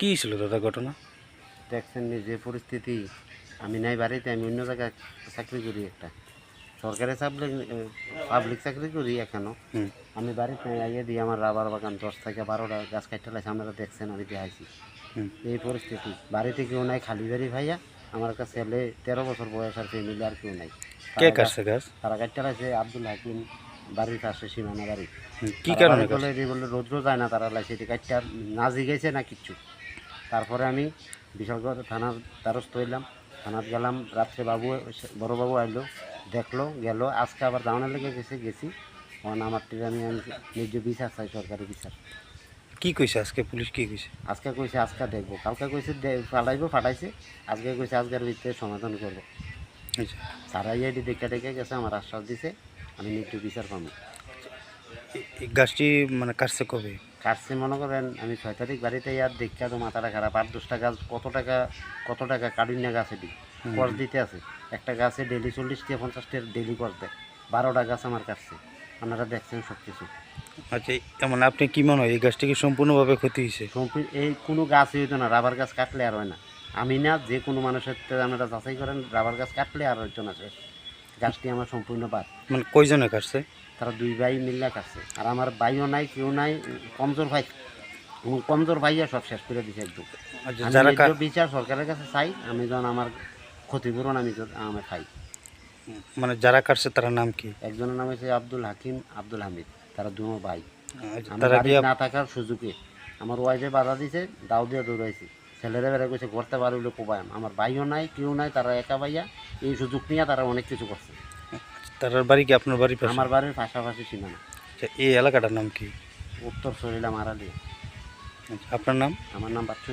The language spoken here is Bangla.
কী ছিল দাদা ঘটনা? দেখছেন নি যে পরিস্থিতি আমি নাই বাড়িতে আমি অন্য জায়গায় চাকরি করি একটা। সরকারি চাকরি পাবলিক চাকরি করি এখনও। আমি বাড়িতে আইয়ে দিই আমার রাবার বাগান দশ থেকে বারোটা গাছ কাটতে লাগছে আপনারা দেখছেন আমি দেখাইছি। এই পরিস্থিতি বাড়িতে কেউ নাই খালি বাড়ি ভাইয়া আমার কাছে ছেলে তেরো বছর বয়স আর ফ্যামিলি আর কেউ নাই। কে কাটছে গাছ তারা কাটতে লাগছে আব্দুল হাকিম বাড়ির পাশে সীমানা বাড়ি। কি কারণে বলে রৌদ্র যায় না তারা লাগছে এটি কাটতে আর না জিগেছে না কিচ্ছু। তারপরে আমি বিশালগড় থানার দ্বারস্থ হইলাম। থানাত গেলাম রাত্রে বাবু এসে- বড় বাবু আইলো দেখল গেল আজকে আবার দাওয়ানের লেগে গেছে গেছি। কারণ আমার টিকে আমি নিজ বিচার চাই সরকারি বিচার। কি কইছে আজকে? পুলিশ কি কইছে? আজকে কইছে আজকে দেখব। কালকে কইছে ফাটাইবো ফাটাইছে। আজকে কইছে আজকের ভিতরে সমাধান করব। আচ্ছা। সারাই আইডি দেখে দেখে গেছে আমার আশ্বাস দিছে আমি নিজ বিচার পাবো। গাছটি মানে কাটছে কবে? কাটছে মনে করেন আমি ছয় তারিখ বাড়িতে আর দেখা তো মাথাটা খারাপ। আট দশটা গাছ কত টাকা কত টাকা কাটিনা গাছ এটি কর দিতে আছে। একটা গাছে ডেলি চল্লিশ থেকে পঞ্চাশ টাকা ডেলি কর দেয়। বারোটা গাছ আমার কাটছে। আপনারা দেখছেন সব কিছু আচ্ছা এমন আপনি কি মনে হয় এই গাছটি কি সম্পূর্ণভাবে ক্ষতি হয়েছে? এই কোনো গাছই হইতো না রাবার গাছ কাটলে আর হয় না। আমি না যে কোনো মানুষের আপনারা যাচাই করেন রাবার গাছ কাটলে আর হইতো না শেষ গাছটি আমার সম্পূর্ণ বাদ। মানে কয়জনে কাটছে? তারা দুই ভাই মিল্লা কাটছে। আর আমার ভাইও নাই কেউ নাই কমজোর ভাই। কমজোর ভাইয়া সব শেষ করে দিছে একদম। আচ্ছা বিচার সরকারের কাছে চাই আমি যখন আমার ক্ষতিপূরণ আমি আমি খাই। মানে যারা কাটছে তার নাম কি? একজনের নাম হচ্ছে আব্দুল হাকিম আব্দুল হামিদ। তারা দুনো ভাই। আচ্ছা, না থাকার সুযোগে আমার ওয়াইফে বাধা দিছে দাও দিয়ে দৌড়াইছি। ছেলেরা বেড়া কইছে করতে পারলে কোবায়াম। আমার ভাইও নাই কেউ নাই তারা একা ভাইয়া এই সুযোগ নিয়ে তারা অনেক কিছু করছে। তার বাড়ি কি আপনার বাড়ি আমার বাড়ির পাশাপাশি সীমানা। না এই এলাকাটার নাম কি? উত্তর শরীলা মারালি। আচ্ছা, আপনার নাম? আমার নাম বাচ্চু